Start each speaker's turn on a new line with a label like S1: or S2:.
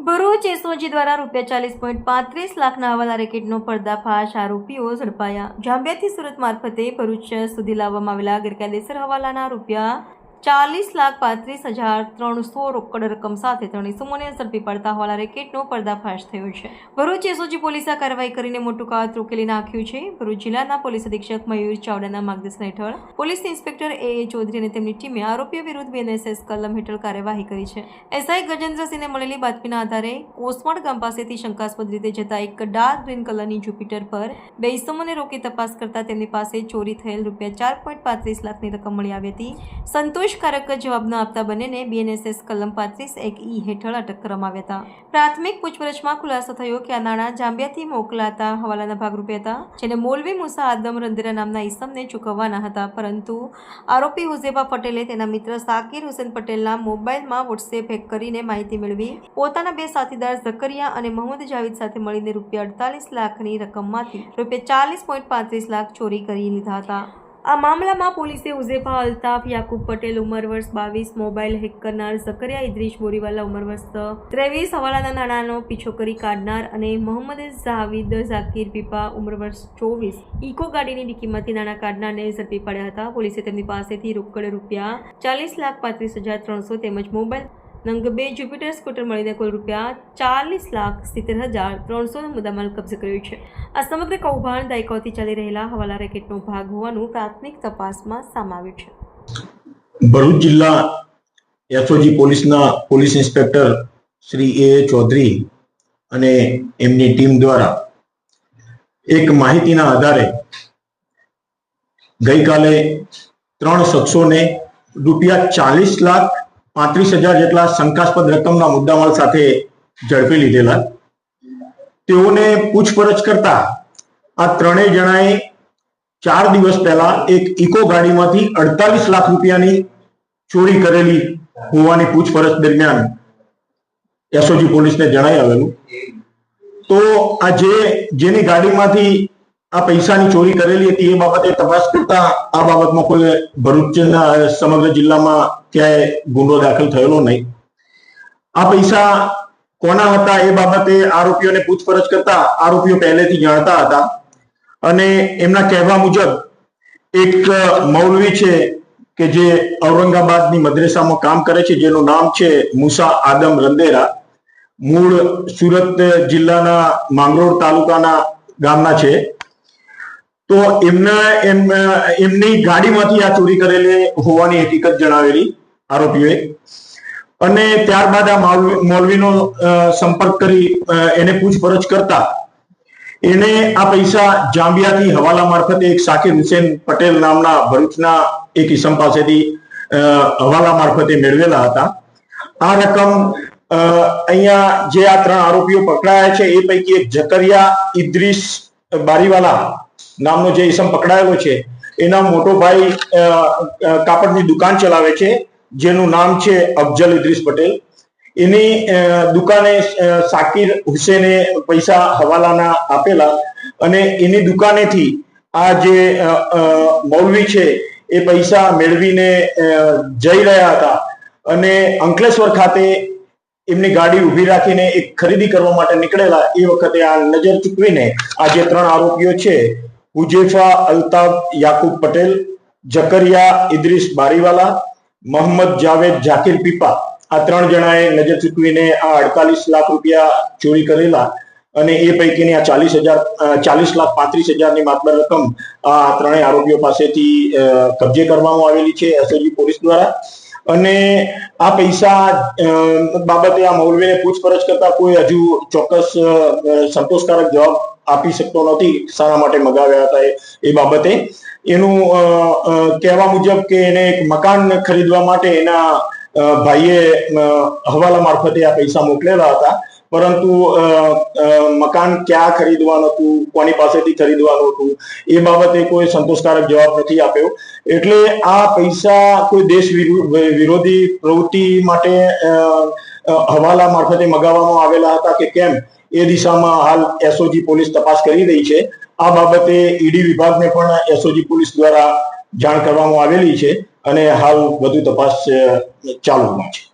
S1: Bharuch SOG દ્વારા રૂપિયા ચાલીસ પોઈન્ટ પાંત્રીસ લાખના હવાલા રેકેટનો પર્દાફાશ, આરોપીઓ ઝડપાયા. જાંબિયાથી સુરત મારફતે ભરૂચ સુધી લાવવામાં આવેલા ગેરકાયદેસર હવાલાના રૂપિયા ચાલીસ લાખ પાંત્રીસ હજાર ત્રણસો રોકડ રકમ સાથે ત્રણ ઇસમોને ઝડપી પડતા હવાલા રેકેટનો પર્દાફાશ થયો છે. ભરૂચ એસઓજી પોલીસે કાર્યવાહી કરીને મોટું કાળ રોકેલી નાખ્યું છે. ભરૂચ જિલ્લાના પોલીસ અધિક્ષક મયુર ચાવડાના માર્ગદર્શન હેઠળ police inspector A A Chaudhary અને તેમની ટીમે આરોપીઓ વિરુદ્ધ બીએનએસએસ કલમ હેઠળ કાર્યવાહી કરી છે. એસઆઈ ગજેન્દ્રસિંહને મળેલી બાતમીના આધારે કોસમડ ગામ પાસેથી શંકાસ્પદ રીતે જતા એક ડાર્ક ગ્રીન કલરની જુપિટર પર બે ઇસમોને રોકી તપાસ કરતા તેમની પાસે ચોરી થયેલ રૂપિયા ચાર પોઈન્ટ પાંત્રીસ લાખની રકમ મળી આવી હતી. સંતોષકારક જવાબ આપતા બંનેને બીએનએસએસ કલમ પાંત્રીસ એક ઈ હેઠળ અટક કરવામાં આવ્યા હતા. પ્રાથમિક પૂછપરછમાં ખુલાસો થયો કે આ નાણાં જાંબિયાથી મોકલાતા હવાલાના ભાગરૂપે હતા, જેને મોલવી મુસા આદમ રંધેરા નામના ઈસમને ચૂકવવાના હતા. પરંતુ આરોપી હુઝેફા પટેલે તેના મિત્ર સાકિર હુસેન પટેલના મોબાઈલમાં વોટ્સએપ હેક કરીને માહિતી મેળવી. પોતાના બે સાથીદાર ઝકરિયા અને મોહમ્મદ જાવીદ સાથે મળીને રૂપિયા અડતાલીસ લાખની રકમમાંથી રૂપિયા ચાલીસ પોઈન્ટ પાંત્રીસ લાખ ચોરી કરી લીધા હતા. આ મામલામાં પોલીસે ઉઝેફા અલ્તાફ યાકુબ પટેલ, ઉંમર વર્ષ બાવીસ, મોબાઈલ હેક કરનાર ઝકરિયા ઇદ્રીશ બોરીવાલા, ઉંમર વર્ષ ત્રેવીસ, હવાલાના નાણાંનો પીછો કરી કાઢનાર અને મોહમ્મદ ઝાવિદ ઝાકીર પીપા, ઉંમર વર્ષ ચોવીસ. ઇકો ગાડીની ડિક્કીમાંથી નાણાં કાઢનારને ઝડપી પડ્યા હતા. પોલીસે તેમની પાસેથી રોકડ રૂપિયા ચાલીસ લાખ પાંત્રીસ હજાર ત્રણસો તેમજ મોબાઈલ નંગ બે જ્યુપિટર સ્કૂટર મળીને કુલ રૂપિયા ચાલીસ લાખ સિત્તેર હજાર ત્રણસોનો મુદ્દામાલ કબજે કર્યો છે આ સમગ્ર કૌભાંડ દાયકાઓથી ચાલી રહેલા હવાલા રેકેટનો ભાગ હોવાનું પ્રાથમિક તપાસમાં સામે આવ્યું છે
S2: ભરૂચ જિલ્લા એસઓજી પોલીસના police inspector Shri A Chaudhary અને એમની ટીમ દ્વારા એક માહિતીના આધારે ગઈકાલે ત્રણ શખ્સોને રૂપિયા ચાલીસ લાખ પાંત્રીસ હજાર જેટલા શંકાસ્પદ રકમના મુદ્દામાલ સાથે ઝડપી લીધેલા. તેઓને પૂછપરછ કરતા આ ત્રણેય જણાએ ચાર દિવસ પહેલા એક ઇકો ગાડીમાંથી અડતાલીસ લાખ રૂપિયાની ચોરી કરેલી હોવાની પૂછપરછ દરમિયાન એસઓજી પોલીસને જણાઈ આવેલું. તો આ જે, જેની ગાડીમાંથી આ પૈસાની ચોરી કરેલી હતી એ બાબતે તપાસ કરતા આ બાબતમાં કોઈ ભરૂચના સમગ્ર જિલ્લામાં ક્યાંય ગુનો દાખલ થયેલો નહીં. આ પૈસા કોના હતા એ બાબતે આરોપીઓને પૂછપરછ કરતા આરોપીઓ પહેલેથી જાણતા હતા અને એમના કહેવા મુજબ એક મૌલવી છે કે જે ઔરંગાબાદની મદ્રેસામાં કામ કરે છે, જેનું નામ છે મુસા આદમ રંદેરા. મૂળ સુરત જિલ્લાના માંગરોળ તાલુકાના ગામના છે. તો એમના એમ એમની ગાડીમાંથી આ ચોરી કરેલી હોવાની હકીકત જણાવેલી આરોપીઓએ. અને ત્યારબાદ આ મોલવીનો સંપર્ક કરી એને પૂછપરછ કરતા એને આ પૈસા જાંબિયાથી હવાલા મારફતે એક સાકિર હુસેન પટેલ નામના ભરૂચના એક ઇસમ પાસેથી હવાલા મારફતે મેળવેલા હતા. આ રકમ અહીંયા જે આ ત્રણ આરોપીઓ પકડાયા છે, એ પૈકી એક જકરિયા ઇદ્રીસ બારીવાલા નામનો જે ઇસમ પકડાયેલો છે, એના મોટો ભાઈ કાપડની દુકાન ચલાવે છે, જેનું નામ છે અફજલ ઇદ્રીસ પટેલ. એની દુકાને સાકિર હુસેને પૈસા હવાલાના આપેલા અને એની દુકાનેથી આ જે મૌલવી છે, એ પૈસા મેળવીને જઈ રહ્યા હતા અને અંકલેશ્વર ખાતે એમની ગાડી ઊભી રાખીને એક ખરીદી કરવા માટે નીકળેલા એ વખતે આ નજર ચૂકવીને આ જે ત્રણ આરોપીઓ છે હુજેફા અલ્તાફ યાકુબ પટેલ, જકરિયા ઇદ્રીસ બારીવાલા મોહમ્મદ જાવેદ જાકીર પીપા આ ત્રણ જણાએ નજર ચૂકવીને આ અડતાલીસ લાખ રૂપિયા ચોરી કરેલા અને એ પૈકીની આ ચાલીસ હજાર ચાલીસ લાખ પાંત્રીસ હજારની માતબર રકમ આ ત્રણેય આરોપીઓ પાસેથી કબજે કરવામાં આવેલી છે એસઓજી પોલીસ દ્વારા. અને આ પૈસા બાબતે આ મૌલવીને પૂછપરછ કરતા કોઈ હજુ ચોક્કસ સંતોષકારક જવાબ આપી શકતો નથી, શાના માટે મગાવ્યા હતા એ- બાબતે. એનું કહેવા મુજબ કે એને એક મકાન ખરીદવા માટે એના ભાઈએ હવાલા મારફતે આ પૈસા મોકલેલા હતા. પરંતુ મકાન ક્યાં ખરીદવાનું હતું, કોની પાસેથી ખરીદવાનું હતું, એ બાબતે કોઈ સંતોષકારક જવાબ નથી આપ્યો. એટલે આ પૈસા કોઈ દેશ વિરુ- વિરોધી પ્રવૃત્તિ માટે હવાલા મારફતે મગાવવામાં આવેલા હતા કે કેમ? એ દિશામાં હાલ એસઓજી પોલીસ તપાસ કરી રહી છે. આ બાબતે ઈડી વિભાગને પણ એસઓજી પોલીસ દ્વારા જાણ કરવામાં આવેલી છે અને હાલ વધુ તપાસ ચાલુમાં છે.